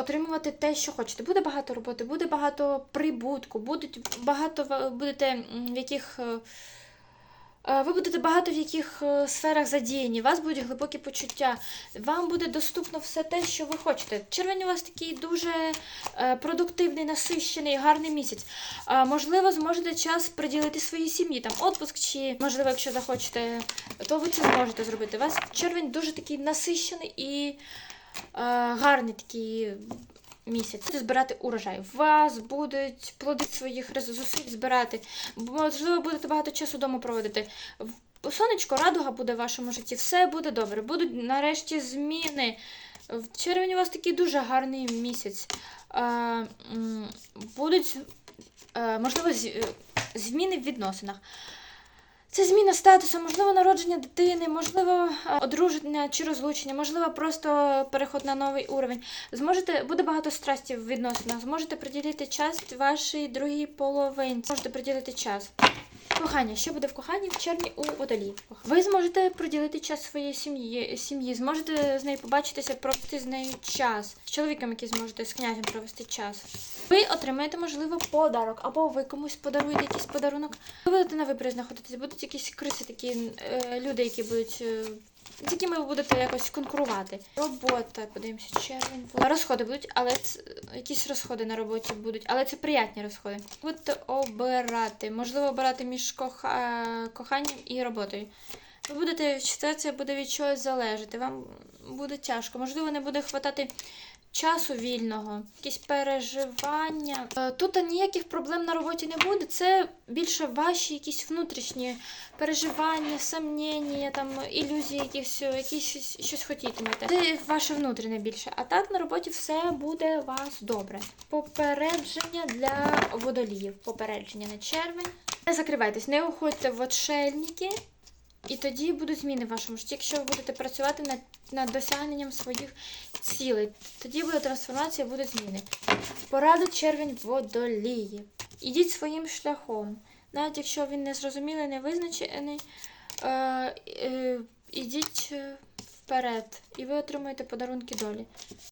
отримувати те, що хочете. Буде багато роботи, буде багато прибутку, будуть багато будете в яких. е, е, Ви будете багато в яких е, сферах задіяні, у вас будуть глибокі почуття, вам буде доступно все те, що ви хочете. Червень у вас такий дуже продуктивний, насищений, гарний місяць. Можливо, зможете час приділити своїй сім'ї, там отпуск, чи можливо, якщо захочете, то ви це зможете зробити. У вас червень дуже такий насищений і гарний такий місяць. Будете збирати урожай. У вас будуть плоди своїх зусиль збирати. Можливо, будете багато часу вдома проводити. Сонечко, радуга буде в вашому житті, все буде добре. Будуть нарешті зміни. В червні у вас такий дуже гарний місяць. Е, будуть, е, можливо, е, зміни в відносинах. Це зміна статусу, можливо, народження дитини, можливо, е, одруження чи розлучення, можливо, просто переход на новий уровень. Зможете, буде багато страсті в відносинах, зможете приділити час вашій другій половинці. Можете приділити час. Кохання, що буде в коханні в червні у водолі? Ви зможете приділити час своєї сім'ї, сім'ї, зможете з нею побачитися, провести з нею час. З чоловіком, який зможете з князем провести час. Ви отримаєте, можливо, подарок, або ви комусь подаруєте якийсь подарунок. Ви будете на виборі знаходитися, будуть якісь криси, такі е, люди, які будуть. З якими ви будете якось конкурувати. Робота, подивимося, червень. Розходи будуть, але це, якісь розходи на роботі будуть, але це приятні розходи. Будете обирати, можливо, обирати між коха... коханням і роботою. Ви будете ситуація буде від чогось залежати. Вам буде тяжко. Можливо, не буде хватати часу вільного, якісь переживання. Е, Тут ніяких проблем на роботі не буде. Це більше ваші якісь внутрішні переживання, сомнення, там ілюзії, якісь, якісь щось, щось хотітимете. Це ваше внутрішнє більше. А так на роботі все буде у вас добре. Попередження для водоліїв. Попередження на червень. Не закривайтесь, не уходьте в отшельники. І тоді будуть зміни в вашому житті. Якщо ви будете працювати над, над досягненням своїх цілей, тоді буде трансформація, будуть зміни. Порада червень водолії. Ідіть своїм шляхом. Навіть якщо він не зрозумілий, не визначений, е, е, ідіть е, вперед, і ви отримаєте подарунки долі.